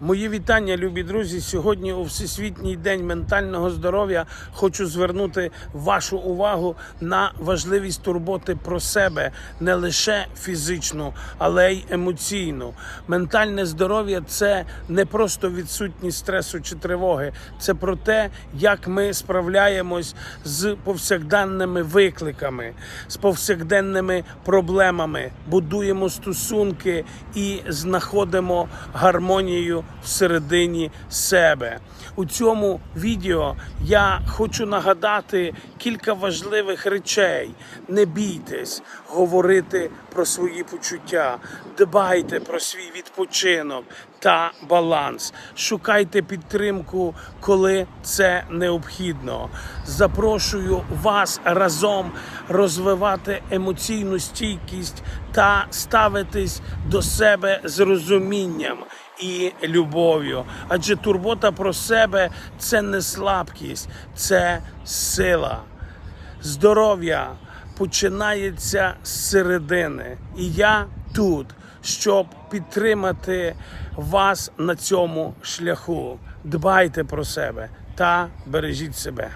Мої вітання, любі друзі. Сьогодні у Всесвітній день ментального здоров'я хочу звернути вашу увагу на важливість турботи про себе не лише фізичну, але й емоційну. Ментальне здоров'я це не просто відсутність стресу чи тривоги, це про те, як ми справляємось з повсякденними викликами, з повсякденними проблемами, будуємо стосунки і знаходимо гармонію всередині себе. У цьому відео я хочу нагадати кілька важливих речей. Не бійтесь говорити про свої почуття, дбайте про свій відпочинок та баланс. Шукайте підтримку, коли це необхідно. Запрошую вас разом розвивати емоційну стійкість та ставитись до себе з розумінням і любов'ю. Адже турбота про себе це не слабкість, це сила. Здоров'я починається з середини. І я тут, щоб підтримати вас на цьому шляху. Дбайте про себе та бережіть себе.